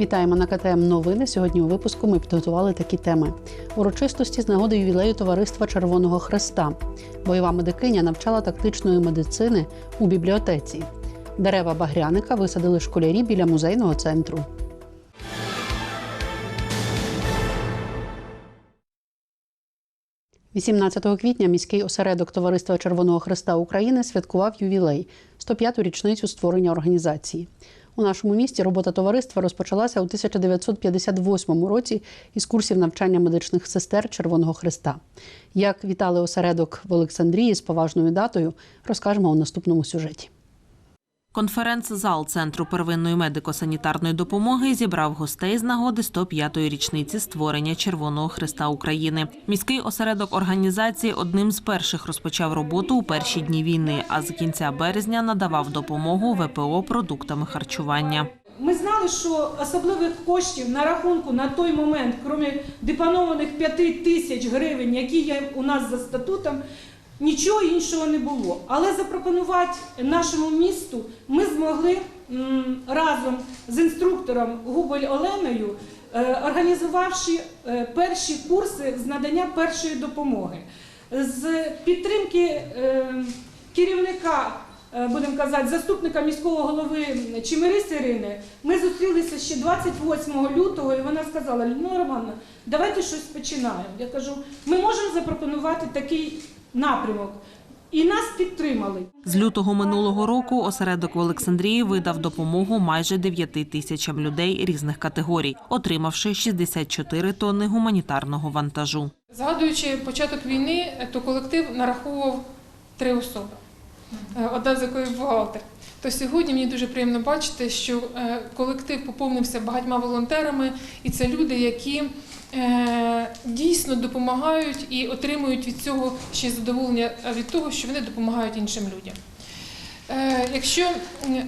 Вітаємо на КТМ Новини. Сьогодні у випуску ми підготували такі теми: урочистості з нагоди ювілею Товариства Червоного Хреста. Бойова медикиня навчала тактичної медицини у бібліотеці. Дерева багряника висадили школярі біля музейного центру. – 18 квітня міський осередок Товариства Червоного Хреста України святкував ювілей 105-ту річницю створення організації. У нашому місті робота товариства розпочалася у 1958 році із курсів навчання медичних сестер Червоного Христа. Як вітали осередок в Олександрії з поважною датою, розкажемо у наступному сюжеті. Конференц-зал Центру первинної медико-санітарної допомоги зібрав гостей з нагоди 105-ї річниці створення Червоного Христа України. Міський осередок організації одним з перших розпочав роботу у перші дні війни, а з кінця березня надавав допомогу ВПО продуктами харчування. Ми знали, що особливих коштів на рахунку на той момент, крім депонованих 5 тисяч гривень, які є у нас за статутом, нічого іншого не було. Але запропонувати нашому місту ми змогли разом з інструктором Губель Оленою, е, організувавши е, перші курси з надання першої допомоги. З підтримки е, керівника будемо казати, заступника міського голови Чимирис Ірини, ми зустрілися ще 28 лютого, і вона сказала: Людмила Романовна, давайте щось починаємо. Я кажу, ми можемо запропонувати такий напрямок. І нас підтримали. З лютого минулого року осередок в Олександрії видав допомогу майже 9 тисячам людей різних категорій, отримавши 64 тонни гуманітарного вантажу. Згадуючи початок війни, то колектив нараховував три особи, Е, одна з якої бухгалтер. То сьогодні мені дуже приємно бачити, що е, колектив поповнився багатьма волонтерами, і це люди, які е, дійсно допомагають і отримують від цього ще задоволення від того, що вони допомагають іншим людям. Е, Якщо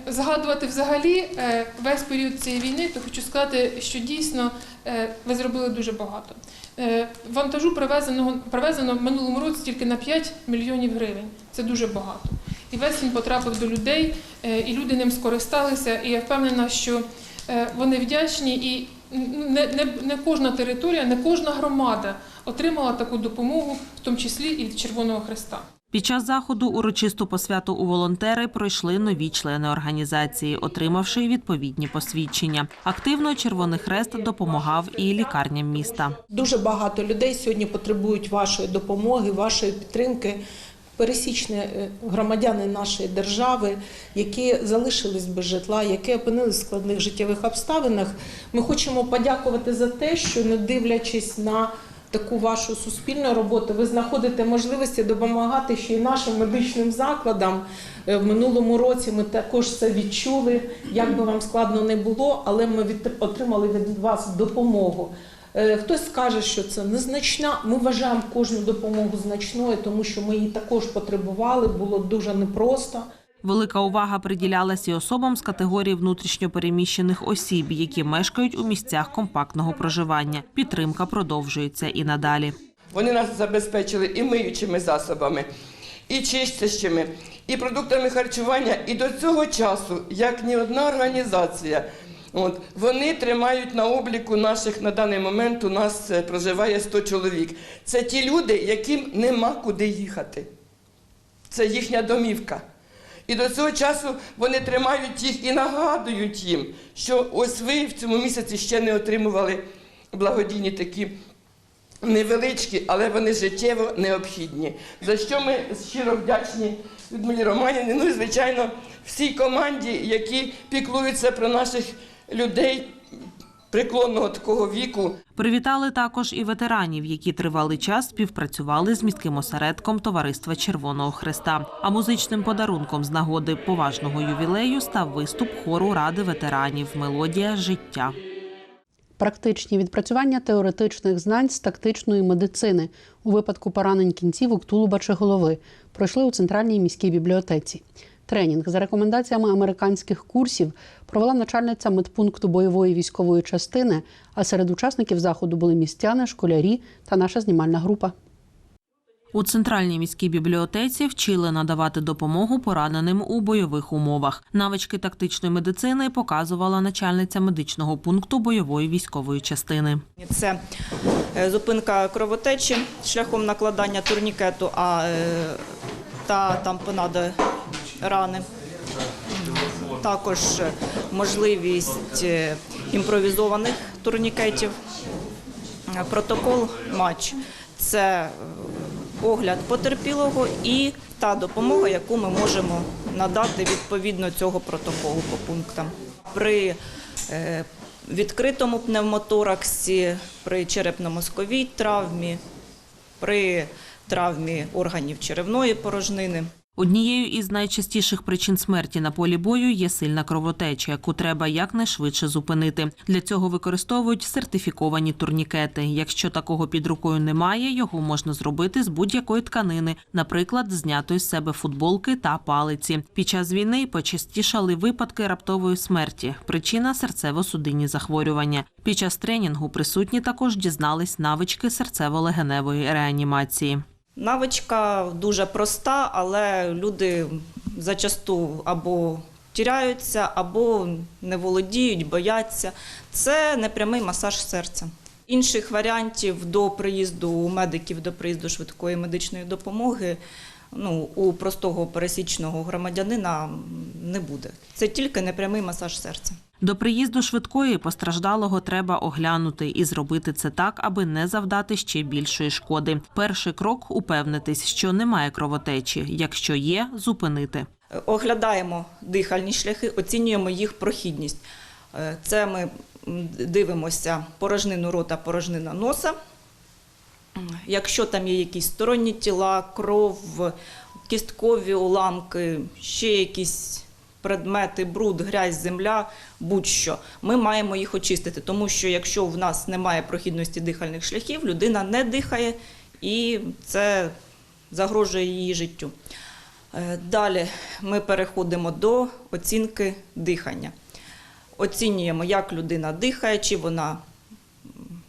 згадувати взагалі е, весь період цієї війни, то хочу сказати, що дійсно е, ви зробили дуже багато. Е, Вантажу привезеного привезено в минулому році тільки на 5 мільйонів гривень. Це дуже багато. І весь він потрапив до людей, е, і люди ним скористалися. І я впевнена, що е, вони вдячні, і не, не, не кожна територія, не кожна громада отримала таку допомогу, в тому числі і від Червоного Христа. Під час заходу урочисту посвяту у волонтери пройшли нові члени організації, отримавши відповідні посвідчення. Активно Червоний Хрест допомагав і лікарням міста. Дуже багато людей сьогодні потребують вашої допомоги, вашої підтримки. Пересічні е, громадяни нашої держави, які залишились без житла, які опинились в складних життєвих обставинах. Ми хочемо подякувати за те, що не дивлячись на таку вашу суспільну роботу, ви знаходите можливості допомагати ще й нашим медичним закладам. Е, В минулому році ми також це відчули. Як би вам складно не було, але ми отримали від вас допомогу. Е, Хтось скаже, що це незначна. Ми вважаємо кожну допомогу значною, тому що ми її також потребували. Було дуже непросто. Велика увага приділялась і особам з категорії внутрішньопереміщених осіб, які мешкають у місцях компактного проживання. Підтримка продовжується і надалі. Вони нас забезпечили і миючими засобами, і чистящими, і продуктами харчування. І до цього часу, як ні одна організація, от, вони тримають на обліку наших на даний момент. У нас е, проживає 100 чоловік. Це ті люди, яким нема куди їхати. Це їхня домівка. І до цього часу вони тримають їх і нагадують їм, що ось ви в цьому місяці ще не отримували благодійні такі невеличкі, але вони життєво необхідні. За що ми щиро вдячні Людмилі Романівні, ну і звичайно всій команді, які піклуються про наших людей преклонного такого віку. Привітали також і ветеранів, які тривалий час співпрацювали з міським осередком Товариства Червоного Хреста. А музичним подарунком з нагоди поважного ювілею став виступ хору Ради ветеранів Мелодія життя. Практичні відпрацювання теоретичних знань з тактичної медицини у випадку поранень кінцівок, тулуба чи голови пройшли у центральній міській бібліотеці. Тренінг за рекомендаціями американських курсів провела начальниця медпункту бойової військової частини. А серед учасників заходу були містяни, школярі та наша знімальна група. У центральній міській бібліотеці вчили надавати допомогу пораненим у бойових умовах. Навички тактичної медицини показувала начальниця медичного пункту бойової військової частини. Це е, зупинка кровотечі шляхом накладання турнікету а, е, та тампонади рани. Також можливість е, імпровізованих турнікетів. Протокол матч це е, огляд потерпілого і та допомога, яку ми можемо надати відповідно цього протоколу по пунктам. При е, відкритому пневмотораксі, при черепно-мозковій травмі, при травмі органів черевної порожнини. Однією із найчастіших причин смерті на полі бою є сильна кровотеча, яку треба якнайшвидше зупинити. Для цього використовують сертифіковані турнікети. Якщо такого під рукою немає, його можна зробити з будь-якої тканини, наприклад, знятої з себе футболки та палиці. Під час війни почастішали випадки раптової смерті. Причина серцево-судинні захворювання. Під час тренінгу присутні також дізнались навички серцево-легеневої реанімації. Навичка дуже проста, але люди зачасту або тіряються, або не володіють, бояться. Це непрямий масаж серця. Інших варіантів до приїзду медиків, до приїзду швидкої медичної допомоги ну, у простого пересічного громадянина не буде. Це тільки непрямий масаж серця. До приїзду швидкої постраждалого треба оглянути і зробити це так, аби не завдати ще більшої шкоди. Перший крок упевнитись, що немає кровотечі. Якщо є, зупинити. Оглядаємо дихальні шляхи, оцінюємо їх прохідність. Е, Це ми дивимося порожнину рота, порожнина носа. Якщо там є якісь сторонні тіла, кров, кісткові уламки, ще якісь предмети, бруд, грязь, земля, будь-що, ми маємо їх очистити, тому що якщо в нас немає прохідності дихальних шляхів, людина не дихає і це загрожує її життю. Е, Далі ми переходимо до оцінки дихання. Оцінюємо, як людина дихає, чи вона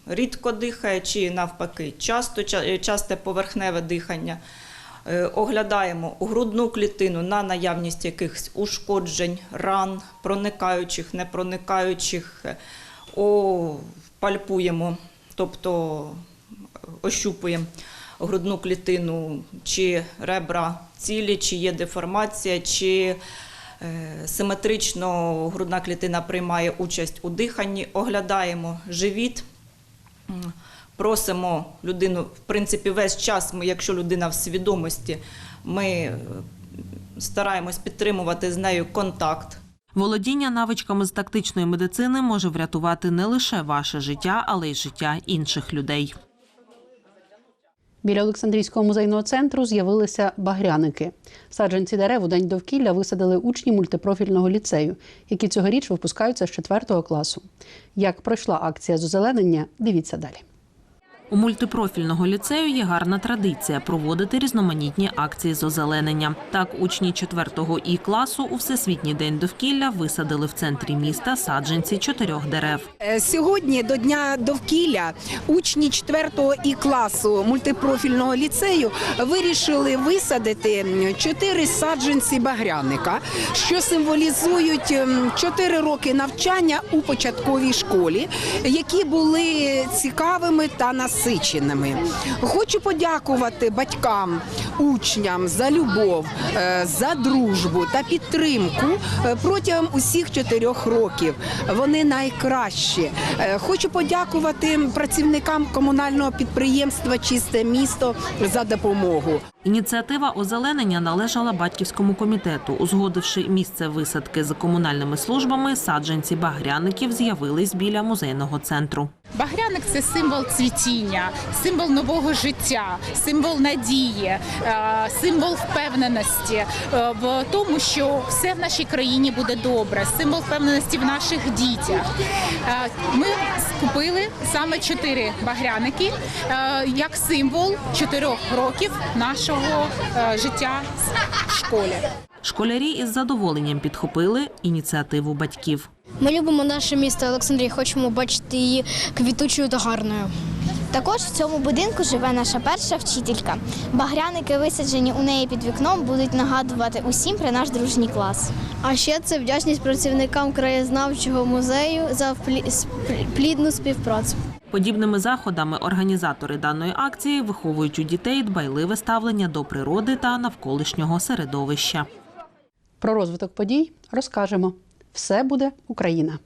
рідко дихає, чи навпаки часто, е, часте поверхневе дихання. Е, Оглядаємо грудну клітину на наявність якихось ушкоджень, ран, проникаючих, непроникаючих, Е, о, пальпуємо, тобто ощупуємо грудну клітину, чи ребра цілі, чи є деформація, чи симетрично грудна клітина приймає участь у диханні, оглядаємо живіт. Просимо людину, в принципі, весь час, ми, якщо людина в свідомості, ми е, стараємось підтримувати з нею контакт. Володіння навичками з тактичної медицини може врятувати не лише ваше життя, але й життя інших людей. Біля Олександрійського музейного центру з'явилися багряники. Саджанці дерев у день довкілля висадили учні мультипрофільного ліцею, які цьогоріч випускаються з 4 класу. Як пройшла акція з озеленення, дивіться далі. У мультипрофільного ліцею є гарна традиція проводити різноманітні акції з озеленення. Так, учні 4-го і класу у всесвітній день довкілля висадили в центрі міста саджанці чотирьох дерев. Е, Сьогодні до дня довкілля учні 4 і класу мультипрофільного ліцею вирішили висадити 4 саджанці багряника, що символізують 4 роки навчання у початковій школі, які були цікавими та насиченими. Хочу подякувати батькам, учням за любов, е, за дружбу та підтримку е, протягом усіх чотирьох років. Вони найкращі. Е, Хочу подякувати працівникам комунального підприємства Чисте місто за допомогу. Ініціатива озеленення належала батьківському комітету. Узгодивши місце висадки з комунальними службами, саджанці багряників з'явились біля музейного центру. Багряник це символ цвітіння, символ нового життя, символ надії, е, символ впевненості е, в тому, що все в нашій країні буде добре, символ впевненості в наших дітях. Е, Ми скупили саме чотири багряники як символ чотирьох років нашого е, життя в школі. Школярі із задоволенням підхопили ініціативу батьків. Ми любимо наше місто Олександрія, хочемо бачити її квітучою та гарною. Також в цьому будинку живе наша перша вчителька. Багряники, висаджені у неї під вікном, будуть нагадувати усім про наш дружній клас. А ще це вдячність працівникам краєзнавчого музею за плідну співпрацю. Подібними заходами організатори даної акції виховують у дітей дбайливе ставлення до природи та навколишнього середовища. Про розвиток подій розкажемо. Все буде Україна.